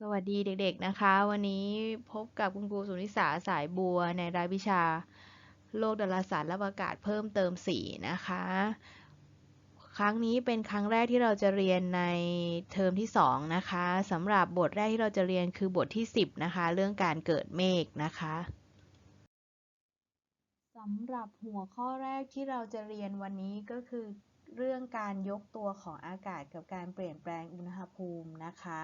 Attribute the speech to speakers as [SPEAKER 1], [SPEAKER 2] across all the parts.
[SPEAKER 1] สวัสดีเด็กๆนะคะ วันนี้พบกับคุณครูสุนิสาสายบัวในรายวิชา โลกดาราศาสตร์และอากาศเพิ่มเติมสีนะคะ ครั้งนี้เป็นครั้งแรกที่เราจะเรียนในเทอมที่ 2 นะคะสำหรับบทแรกที่เราจะเรียนคือบทที่ 10 นะคะ เรื่องการเกิดเมฆนะคะสำหรับหัวข้อแรกที่เราจะเรียนวันนี้ก็คือเรื่องการยกตัวของอากาศกับการเปลี่ยนแปลงอุณหภูมินะคะ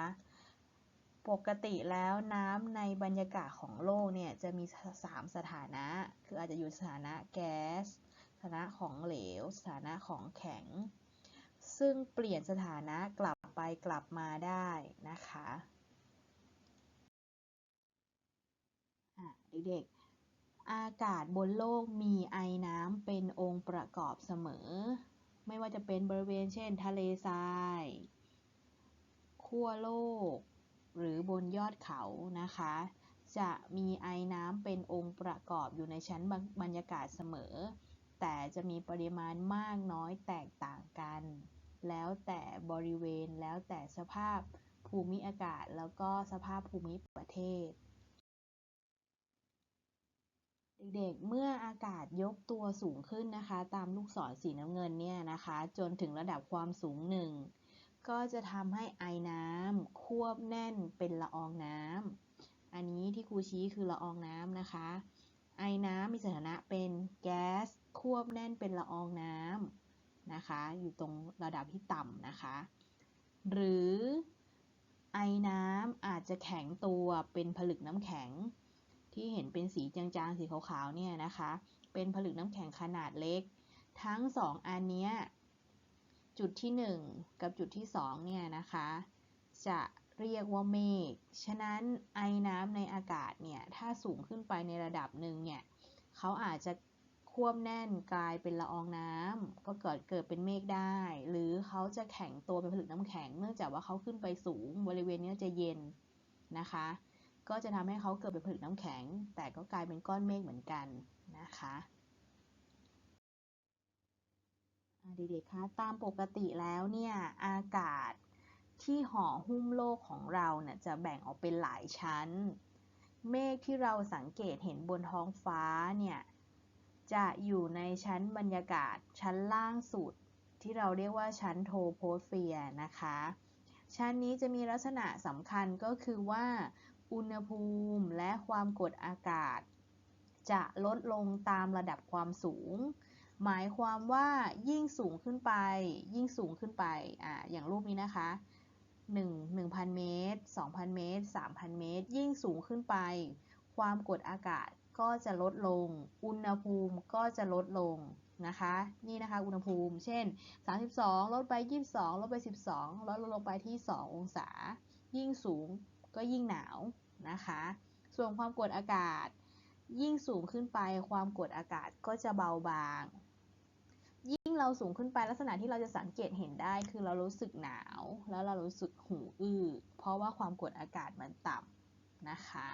[SPEAKER 1] ปกติแล้วน้ำในบรรยากาศของโลกเนี่ยจะมี 3 สถานะ คืออาจจะอยู่สถานะแก๊ส สถานะของเหลว สถานะของแข็ง ซึ่งเปลี่ยนสถานะกลับไปกลับมาได้นะคะเด็กๆ อากาศบนโลกมีไอน้ำเป็นองค์ประกอบเสมอ ไม่ว่าจะเป็นบริเวณเช่น ทะเลทราย ขั้วโลก หรือบนยอดเขานะคะ จะมีไอน้ำเป็นองค์ประกอบอยู่ในชั้นบรรยากาศเสมอ แต่จะมีปริมาณมากน้อยแตกต่างกัน แล้วแต่บริเวณแล้วแต่สภาพภูมิอากาศแล้วก็สภาพภูมิประเทศ เด็กๆ เมื่ออากาศยกตัวสูงขึ้นนะคะ ตามลูกศรสีน้ำเงินเนี่ยนะคะ จนถึงระดับความสูงหนึ่ง ก็จะทำให้ไอน้ำควบแน่นเป็นละอองน้ำอันนี้ที่ครูชี้คือละอองน้ำนะคะ ไอน้ำมีสถานะเป็นแก๊สควบแน่นเป็นละอองน้ำนะคะ อยู่ตรงระดับที่ต่ำนะคะ หรือไอน้ำอาจจะแข็งตัวเป็นผลึกน้ำแข็ง ที่เห็นเป็นสีจางๆ สีขาวๆ เนี่ยนะคะ เป็นผลึกน้ำแข็งขนาดเล็ก ทั้งสองอันนี้ จุดที่ 1 กับจุดที่ 2 เนี่ยนะคะ จะเรียกว่าเมฆ ฉะนั้นไอน้ำในอากาศเนี่ย ถ้าสูงขึ้นไปในระดับหนึ่งเนี่ย เขาอาจจะควบแน่นกลายเป็นละอองน้ำก็เกิดเกิดเป็นเมฆได้ หรือเขาจะแข็งตัวเป็นผลึกน้ำแข็ง เนื่องจากว่าเขาขึ้นไปสูงบริเวณนี้จะเย็นนะคะ ก็จะทำให้เขาเกิดเป็นผลึกน้ำแข็ง แต่ก็กลายเป็นก้อนเมฆเหมือนกันนะคะ เด็กๆคะตามปกติแล้วเนี่ยอากาศที่ห่อหุ้มโลกของเราเนี่ยจะแบ่งออกเป็นหลายชั้น เมฆที่เราสังเกตเห็นบนท้องฟ้าเนี่ยจะอยู่ในชั้นบรรยากาศชั้นล่างสุด ที่เราเรียกว่าชั้นโทโพสเฟียร์นะคะ ชั้นนี้จะมีลักษณะสำคัญก็คือว่าอุณหภูมิและความกดอากาศ จะลดลงตามระดับความสูง หมายความว่ายิ่งสูงขึ้นไป ยิ่งสูงขึ้นไปอ่าอย่างรูปนี้นะคะ 1 1,000 เมตร 2,000 เมตร 3,000 เมตร ยิ่งสูงขึ้นไป ความกดอากาศก็จะลดลง อุณหภูมิก็จะลดลงนะคะ นี่นะคะ อุณหภูมิ เช่น 32 ลดไป 22 ลดไป 12 ลดลงไปที่ 2 องศา ยิ่งสูงก็ยิ่งหนาวนะคะ ส่วนความกดอากาศ ยิ่งสูงขึ้นไป ความกดอากาศก็จะเบาบาง งเราสูงขึ้นไปลักษณะที่เราจะสังเกตเห็นได้ คือเรารู้สึกหนาว แล้วเรารู้สึกหูอื้อ เพราะว่าความกดอากาศมันต่ำนะคะ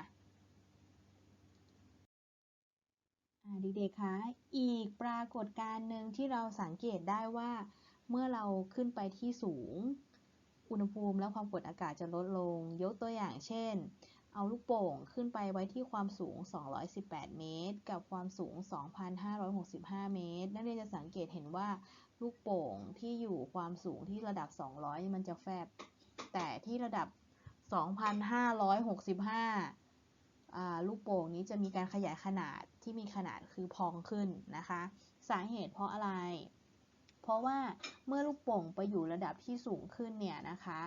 [SPEAKER 1] เด็กๆคะอีกปรากฏการณ์หนึ่งที่เราสังเกตได้ว่า เมื่อเราขึ้นไปที่สูง อุณหภูมิและความกดอากาศจะลดลง ยกตัวอย่างเช่น เอาลูกโป่งขึ้นไปไว้ที่ความสูง 218 เมตร กับความสูง 2,565 เมตร นักเรียนจะสังเกตเห็นว่าลูกโป่งที่อยู่ความสูงที่ระดับ 200 มันจะแฟบ แต่ที่ระดับ 2,565 ลูกโป่งนี้จะมีการขยายขนาดที่มีขนาดคือพองขึ้นนะคะ สาเหตุเพราะอะไร เพราะว่าเมื่อลูกโป่งไปอยู่ระดับที่สูงขึ้นเนี่ยนะคะ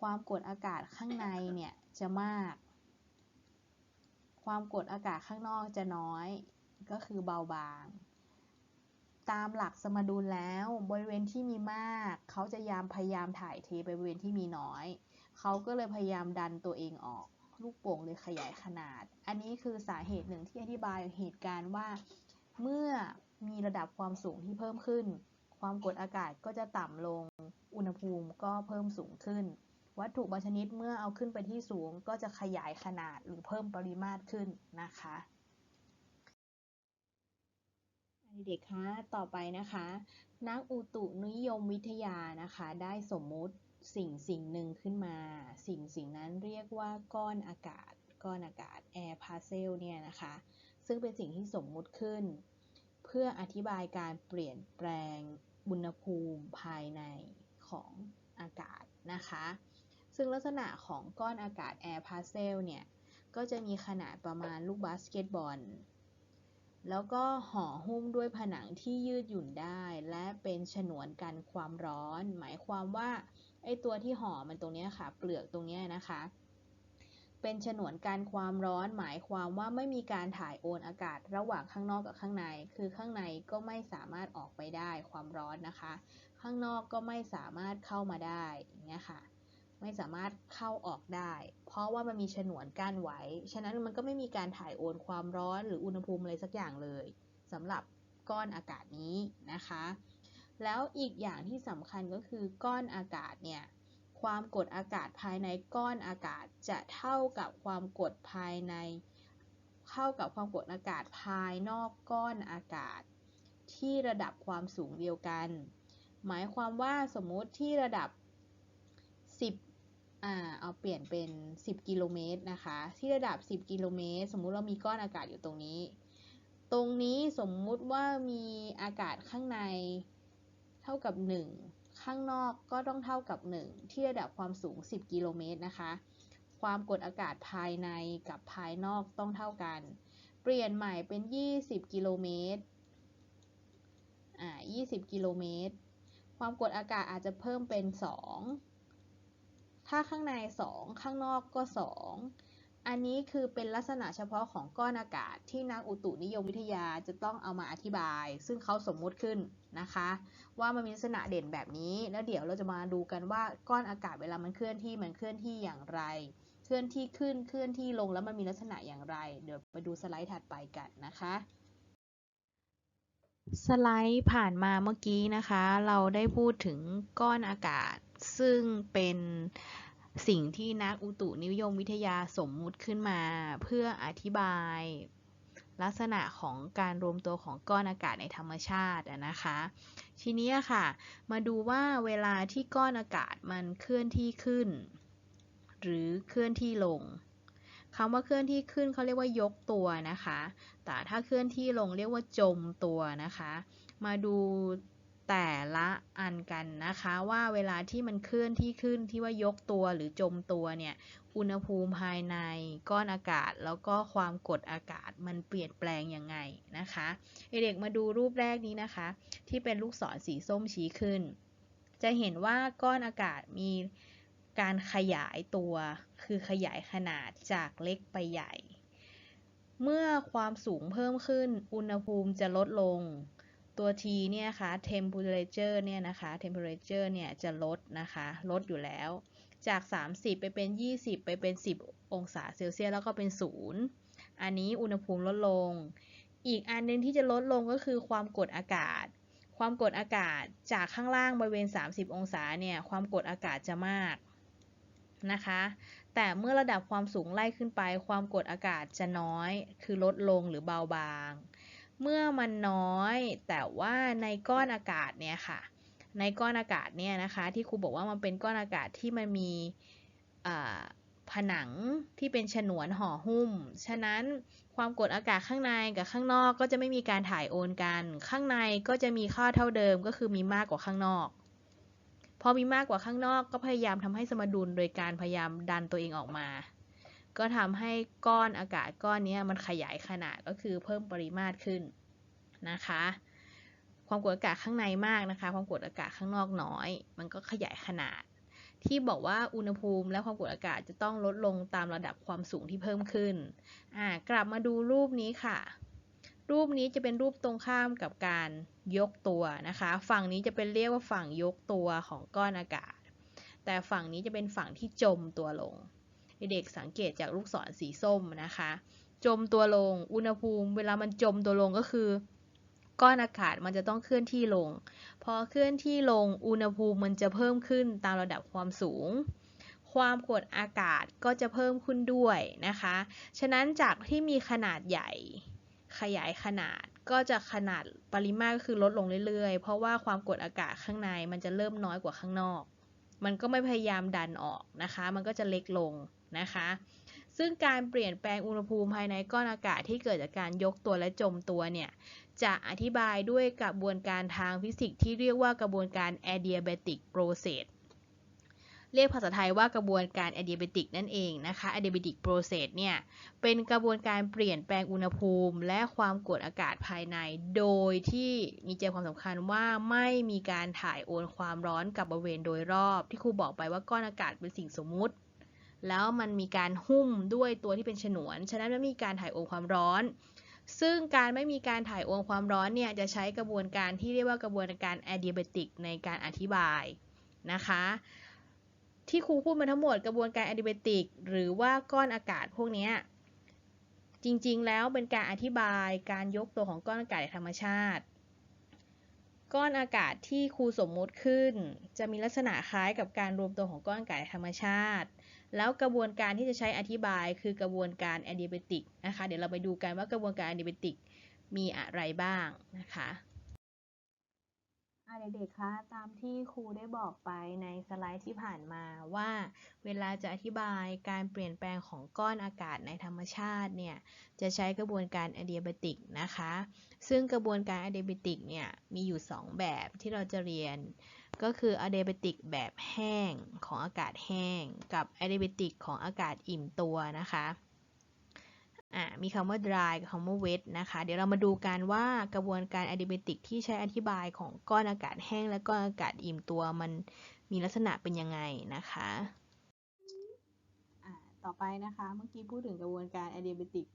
[SPEAKER 1] ความกดอากาศข้างในเนี่ยจะมาก ความกดอากาศข้างนอกจะน้อย ก็คือเบาบาง ตามหลักสมดุลแล้วบริเวณที่มีมาก เขาจะยามพยายามถ่ายเทไปบริเวณที่มีน้อย เขาก็เลยพยายามดันตัวเองออก ลูกโป่งเลยขยายขนาด อันนี้คือสาเหตุหนึ่งที่อธิบายเหตุการณ์ว่า เมื่อมีระดับความสูงที่เพิ่มขึ้น ความกดอากาศก็จะต่ำลง อุณหภูมิก็เพิ่มสูงขึ้น วัตถุบางชนิดเมื่อเอาขึ้นไปที่สูง ก็จะขยายขนาดหรือเพิ่มปริมาตรขึ้นนะคะเด็กคะต่อไปนะคะ นักอุตุนิยมวิทยานะคะ ได้สมมุติสิ่งสิ่งหนึ่งขึ้นมา สิ่งสิ่งนั้นเรียกว่าก้อนอากาศ ก้อนอากาศ air parcel เนี่ยนะคะ ซึ่งเป็นสิ่งที่สมมุติขึ้น เพื่ออธิบายการเปลี่ยนแปลงอุณหภูมิภายในของอากาศนะคะ ซึ่งลักษณะของก้อนอากาศ air parcel เนี่ย ก็จะมีขนาดประมาณลูกบาสเกตบอล แล้วก็ห่อหุ้มด้วยผนังที่ยืดหยุ่นได้ และเป็นฉนวนกันความร้อน หมายความว่าไอตัวที่ห่อมันตรงนี้ค่ะ เปลือกตรงนี้นะคะ เป็นฉนวนกันความร้อน หมายความว่าไม่มีการถ่ายโอนอากาศระหว่างข้างนอกกับข้างใน คือข้างในก็ไม่สามารถออกไปได้ความร้อนนะคะ ข้างนอกก็ไม่สามารถเข้ามาได้อย่างเงี้ยค่ะ ไม่สามารถเข้าออกได้ เพราะว่ามันมีฉนวนกั้นไว้ ฉะนั้นมันก็ไม่มีการถ่ายโอนความร้อนหรืออุณหภูมิอะไรสักอย่างเลยสำหรับก้อนอากาศนี้นะคะ แล้วอีกอย่างที่สำคัญก็คือก้อนอากาศเนี่ยความกดอากาศภายในก้อนอากาศจะเท่ากับความกดภายในเท่ากับความกดอากาศภายนอกก้อนอากาศ ที่ระดับความสูงเดียวกัน หมายความว่าสมมุติที่ระดับ 10 อ่าเอาเปลี่ยนเป็น 10 กิโลเมตรนะคะ ที่ระดับ 10 กิโลเมตร สมมุติเรามีก้อนอากาศอยู่ตรงนี้ ตรงนี้สมมุติว่ามีอากาศข้างในเท่ากับ 1 ข้างนอกก็ต้องเท่ากับ 1 ที่ระดับความสูง 10 กิโลเมตรนะคะ ความกดอากาศภายในกับภายนอกต้องเท่ากัน เปลี่ยนใหม่เป็น 20 กิโลเมตร อ่า 20 กิโลเมตร ความกดอากาศอาจจะเพิ่มเป็น 2 ถ้าข้างใน 2 ข้างนอกก็ 2 อันนี้คือเป็นลักษณะเฉพาะของก้อนอากาศที่นักอุตุนิยมวิทยาจะต้องเอามาอธิบาย ซึ่งเขาสมมุติขึ้นนะคะ ว่ามันมีลักษณะเด่นแบบนี้ แล้วเดี๋ยวเราจะมาดูกันว่าก้อนอากาศเวลามันเคลื่อนที่มันเคลื่อนที่อย่างไร เคลื่อนที่ขึ้นเคลื่อนที่ลงแล้วมันมีลักษณะอย่างไร เดี๋ยวไปดูสไลด์ถัดไปกันนะคะ สไลด์ผ่านมาเมื่อกี้นะคะ เราได้พูดถึงก้อนอากาศ ซึ่งเป็นสิ่งที่นักอุตุนิยมวิทยาสมมุติขึ้นมา เพื่ออธิบาย ลักษณะของการรวมตัวของก้อนอากาศในธรรมชาตินะคะ ทีนี้ค่ะ มาดูว่าเวลาที่ก้อนอากาศมันเคลื่อนที่ขึ้น หรือเคลื่อนที่ลง คำว่าเคลื่อนที่ขึ้นเขาเรียกว่ายกตัวนะคะ แต่ถ้าเคลื่อนที่ลงเรียกว่าจมตัวนะคะ มาดูแต่ละอันกันนะคะว่าเวลาที่มันเคลื่อนที่ขึ้นที่ว่ายกตัวหรือจมตัวเนี่ยอุณหภูมิภายในก้อนอากาศ แล้วก็ความกดอากาศมันเปลี่ยนแปลงยังไงนะคะเด็กๆมาดูรูปแรกนี้นะคะ ที่เป็นลูกศรสีส้มชี้ขึ้น จะเห็นว่าก้อนอากาศมี การขยายตัวคือขยายขนาดจากเล็กไปใหญ่ เมื่อความสูงเพิ่มขึ้น อุณหภูมิจะลดลง ตัว T เนี่ยคะ temperature เนี่ยนะคะ temperature เนี่ยจะลดนะคะ ลดอยู่แล้ว จาก 30 ไปเป็น 20 ไปเป็น 10 องศาเซลเซียสแล้วก็เป็น 0 อันนี้อุณหภูมิลดลง อีกอันนึงที่จะลดลงก็คือความกดอากาศความกดอากาศจากข้างล่างบริเวณ 30 องศาเนี่ย ความกดอากาศจะมาก นะคะ แต่เมื่อระดับความสูงไล่ขึ้นไป ความกดอากาศจะน้อย คือลดลงหรือเบาบาง เมื่อมันน้อย แต่ว่าในก้อนอากาศเนี่ยค่ะ ในก้อนอากาศเนี่ยนะคะ ที่ครูบอกว่ามันเป็นก้อนอากาศที่มันมีผนังที่เป็นฉนวนห่อหุ้ม ฉะนั้นความกดอากาศข้างในกับข้างนอกก็จะไม่มีการถ่ายโอนกัน ข้างในก็จะมีค่าเท่าเดิมก็คือมีมากกว่าข้างนอก พอมีมากกว่าข้างนอกก็พยายามทำให้สมดุลโดยการพยายามดันตัวเองออกมา ก็ทำให้ก้อนอากาศก้อนนี้มันขยายขนาดก็คือเพิ่มปริมาตรขึ้นนะคะ ความกดอากาศข้างในมากนะคะ ความกดอากาศข้างนอกน้อย มันก็ขยายขนาด ที่บอกว่าอุณหภูมิและความกดอากาศจะต้องลดลงตามระดับความสูงที่เพิ่มขึ้น อ่ากลับมาดูรูปนี้ค่ะ รูปนี้จะเป็นรูปตรงข้ามกับการยกตัวนะคะ ฝั่งนี้จะเป็นเรียกว่าฝั่งยกตัวของก้อนอากาศ แต่ฝั่งนี้จะเป็นฝั่งที่จมตัวลง เด็กสังเกตจากลูกศรสีส้มนะคะ จมตัวลง อุณหภูมิ เวลามันจมตัวลงก็คือ ก้อนอากาศมันจะต้องเคลื่อนที่ลง พอเคลื่อนที่ลง อุณหภูมิมันจะเพิ่มขึ้นตามระดับความสูงความกดอากาศก็จะเพิ่มขึ้นด้วยนะคะ ฉะนั้นจากที่มีขนาดใหญ่ ขยายขนาดก็จะขนาดปริมาตรก็คือลดลงเรื่อยๆ เพราะว่าความกดอากาศข้างในมันจะเริ่มน้อยกว่าข้างนอก มันก็ไม่พยายามดันออกนะคะ มันก็จะเล็กลงนะคะ ซึ่งการเปลี่ยนแปลงอุณหภูมิภายในก้อนอากาศที่เกิดจากการยกตัวและจมตัวเนี่ยจะอธิบายด้วยกระบวนการทางฟิสิกส์ที่เรียกว่ากระบวนการ adiabatic process เรียกภาษาไทยว่ากระบวนการ adiabatic นั่นเองนะคะ adiabatic process เนี่ย เป็นกระบวนการเปลี่ยนแปลงอุณหภูมิ และความกดอากาศภายใน โดยที่มีใจความสำคัญว่าไม่มีการถ่ายโอนความร้อนกับบริเวณโดยรอบ ที่ครูบอกไปว่าก้อนอากาศเป็นสิ่งสมมุติ แล้วมันมีการหุ้มด้วยตัวที่เป็นฉนวน ฉะนั้นไม่มีการถ่ายโอนความร้อนซึ่งการไม่มีการถ่ายโอนความร้อนเนี่ยจะใช้กระบวนการที่เรียกว่ากระบวนการ adiabatic ในการอธิบายนะคะ ที่ครูพูดมาทั้งหมดกระบวนการแอดิเบติก หรือว่าก้อนอากาศพวกนี้จริงๆ แล้วเป็นการอธิบายการยกตัวของก้อนอากาศธรรมชาติ ก้อนอากาศที่ครูสมมุติขึ้น จะมีลักษณะคล้ายกับการรวมตัวของก้อนอากาศธรรมชาติ แล้วกระบวนการที่จะใช้อธิบายคือกระบวนการแอดิเบติกนะคะ เดี๋ยวเราไปดูกันว่ากระบวนการแอดิเบติกมีอะไรบ้างนะคะ เด็กๆ คะ ตามที่ครูได้บอกไปในสไลด์ที่ผ่านมาว่า เวลาจะอธิบายการเปลี่ยนแปลงของก้อนอากาศในธรรมชาติเนี่ย จะใช้กระบวนการอะเดียบติกนะคะ ซึ่งกระบวนการอะเดียบติกเนี่ย มีอยู่ 2 แบบที่เราจะเรียน ก็คืออะเดียบติกแบบแห้งของอากาศแห้ง กับอะเดียบติกของอากาศอิ่มตัวนะคะ อ่ามีคำว่า dry กับคำว่า wet นะคะ เดี๋ยวเรามาดูกันว่ากระบวนการ adiabatic ที่ใช้อธิบายของก้อนอากาศแห้งและก้อนอากาศอิ่มตัวมันมีลักษณะเป็นยังไงนะคะอ่าต่อไปนะคะเมื่อกี้พูดถึงกระบวนการ adiabatic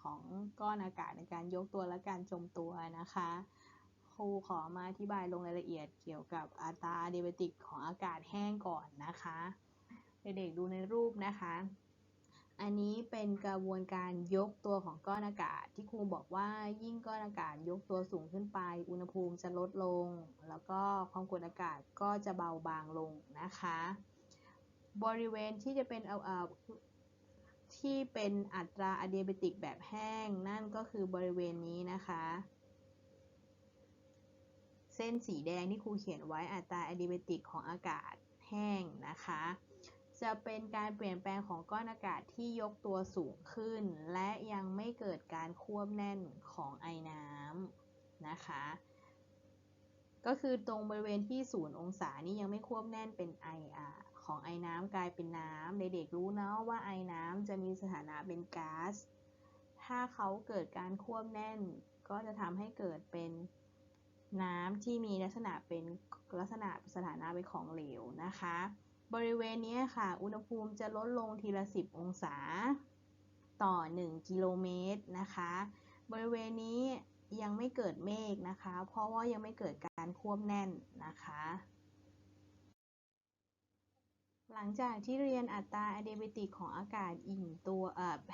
[SPEAKER 1] ของก้อนอากาศในการยกตัวและการจมตัวนะคะครูขอมาอธิบายลงรายละเอียดเกี่ยวกับอัตรา adiabatic ของอากาศแห้งก่อนนะคะเด็กๆดูในรูปนะคะ อันนี้เป็นกระบวนการยกตัวของก้อนอากาศ ที่ครูบอกว่ายิ่งก้อนอากาศยกตัวสูงขึ้นไป อุณหภูมิจะลดลง แล้วก็ความกดอากาศก็จะเบาบางลงนะคะ บริเวณที่จะเป็นเอาเอที่เป็นอัตราอะเดียเบติกแบบแห้ง นั่นก็คือบริเวณนี้นะคะ เส้นสีแดงที่ครูเขียนไว้อัตราอะเดียเบติกของอากาศแห้งนะคะ จะเป็นการเปลี่ยนแปลงของก้อนอากาศที่ยกตัวสูงขึ้น และยังไม่เกิดการควบแน่นของไอน้ำนะคะ ก็คือตรงบริเวณที่ศูนย์องศานี่ยังไม่ควบแน่นเป็นไอของไอน้ำกลายเป็นน้ำเด็กๆรู้นะว่าไอน้ำจะมีสถานะเป็นก๊าซถ้าเขาเกิดการควบแน่น ก็จะทำให้เกิดเป็นน้ำที่มีลักษณะเป็นลักษณะสถานะเป็นของเหลวนะคะ บริเวณนี้ค่ะ อุณหภูมิจะลดลงทีละ 10 องศา ต่อ 1 กิโลเมตรนะคะ บริเวณนี้ยังไม่เกิดเมฆนะคะ เพราะว่ายังไม่เกิดการควบแน่นนะคะ หลังจากที่เรียนอัตราอะเดบิติกของอากาศอิ่มตัว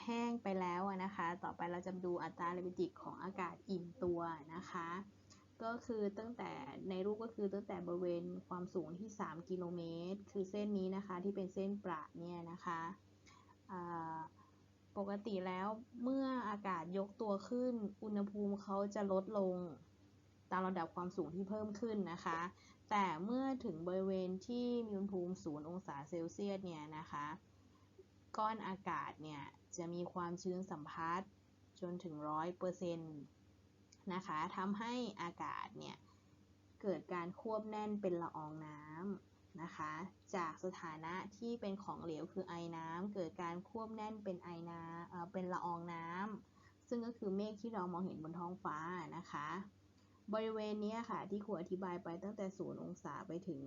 [SPEAKER 1] แห้งไปแล้วนะคะ ต่อไปเราจะดูอัตราอะเดบิติกของอากาศอิ่มตัวนะคะ ก็คือตั้งแต่ในรูปก็คือตั้งแต่บริเวณความสูงที่ 3 กิโลเมตร คือเส้นนี้นะคะที่เป็นเส้นประเนี่ยนะคะปกติแล้วเมื่ออากาศยกตัวขึ้น อุณหภูมิเขาจะลดลงตามระดับความสูงที่เพิ่มขึ้นนะคะ แต่เมื่อถึงบริเวณที่มีอุณหภูมิ 0 องศาเซลเซียสเนี่ยนะคะ ก้อนอากาศเนี่ยจะมีความชื้นสัมพัทธ์จนถึงร้อยเปอร์เซ็ นะคะทำให้อากาศเนี่ยเกิดการควบแน่นเป็นละอองน้ำนะคะ จากสถานะที่เป็นของเหลวคือไอน้ำเกิดการควบแน่นเป็นไอน้ำเป็นละอองน้ำซึ่งก็คือเมฆที่เรามองเห็นบนท้องฟ้านะคะ บริเวณนี้ค่ะที่ครูอธิบายไปตั้งแต่ 0 องศาไปถึง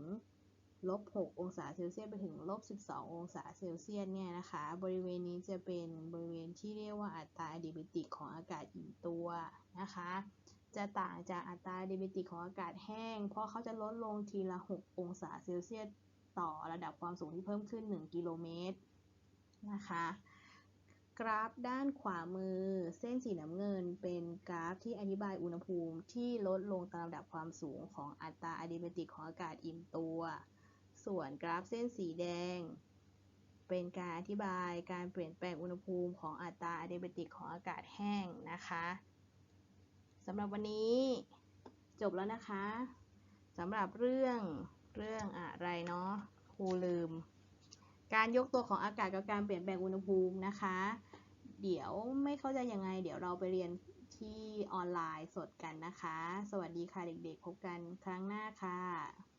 [SPEAKER 1] ลบ 6 องศาเซลเซียสไปถึงลบ 12 องศาเซลเซียสเนี่ยนะคะ บริเวณนี้จะเป็นบริเวณที่เรียกว่าอัตราอดิบิติกของอากาศอิ่มตัวนะคะ จะต่างจากอัตราอดิบิติกของอากาศแห้ง เพราะเขาจะลดลงทีละ 6 องศาเซลเซียสต่อระดับความสูงที่เพิ่มขึ้น 1 กิโลเมตรนะคะ กราฟด้านขวามือเส้นสีน้ำเงินเป็นกราฟที่อธิบายอุณหภูมิที่ลดลงตามระดับความสูงของอัตราอะดิเบติกของอากาศอิ่มตัว ส่วนกราฟเส้นสีแดง เป็นการอธิบายการเปลี่ยนแปลงอุณหภูมิของอัตราอะเดบติกของอากาศแห้งนะคะสำหรับวันนี้จบแล้วนะคะสำหรับเรื่องเรื่องอะไรเนาะครูลืม การยกตัวของอากาศกับการเปลี่ยนแปลงอุณหภูมินะคะ เดี๋ยวไม่เข้าใจยังไง เดี๋ยวเราไปเรียนที่ออนไลน์สดกันนะคะ สวัสดีค่ะเด็กๆ พบกันครั้งหน้าค่ะ